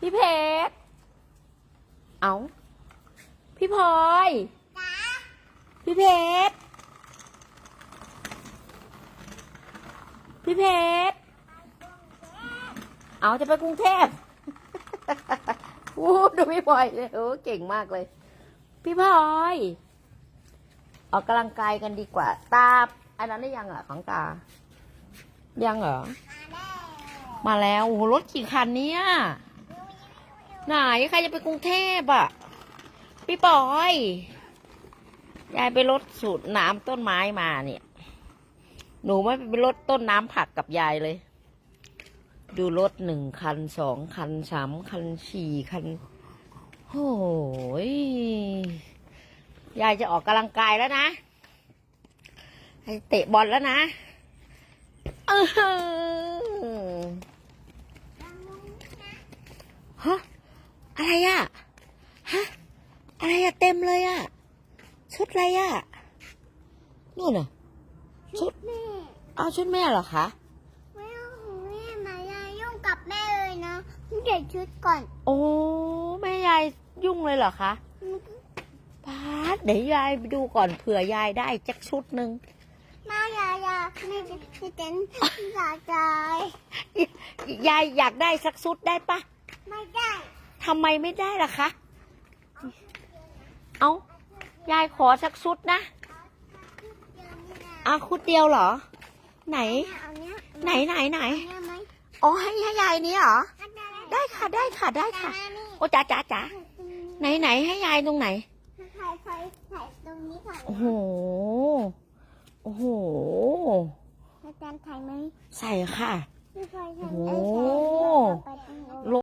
พี่เพชร เอาพี่พลอย พี่เพชร พี่เพชร เอาจะไปกรุงเทพวู้ดูพี่พลอยเลยโอ้เก่งมากเลย พี่พลอย ออกกำลังกายกันดีกว่า ตา อันนั้นได้ยังอะของตา ยังเหรอ มาแล้ว โอ้โหรถกี่คันเนี่ย ไหนใครจะไปกรุงเทพอะ พี่ปอย ยายไปรถสูตรน้ำต้นไม้มาเนี่ย หนูไม่ไปรถต้นน้ำผักกับยายเลย ดูรถหนึ่งคันสองคันสามคันสี่คันโอ้ยยายจะออกกำลังกายแล้วนะให้เตะบอลแล้วนะเออฮะ อะไรอะฮะ อะไรอะเต็มเลยอะชุดอะไรอะนู่นน่ะชุดแม่เอาชุดแม่เหรอคะไม่เอาของแม่มาอย่ายุ่งกับแม่เลยนะเดี๋ยวชุดก่อน โอ้แม่ยายยุ่งเลยเหรอคะพาดเดี๋ยวยายไปดูก่อนเผื่อยายได้จักชุดหนึ่งแม่อยาอยาแม่จะจะเต้นอยากใจยายอยากได้สักชุดได้ปะไม่ได้ ทำไมไม่ได้ล่ะคะ เอายายขอสักชุดนะเดี๋ยวนี้นะอาคุดเดียวเหรอ ไหนเอาเนี้ยไหนไหนไหนเอาเนี้ยไหมอ๋อให้ให้ยายนี้เหรออันนั้นได้ค่ะได้ค่ะได้ค่ะอันนี้โอ้จ๋าจ๋าจ๋าไหนไหนให้ยายตรงไหนถ่ายถ่ายถ่ายตรงนี้ก่อนโอ้โห โอ้โหอาจารย์ถ่ายไหมใส่ค่ะพี่พลอยถ่ายโอ้โหเอ้ย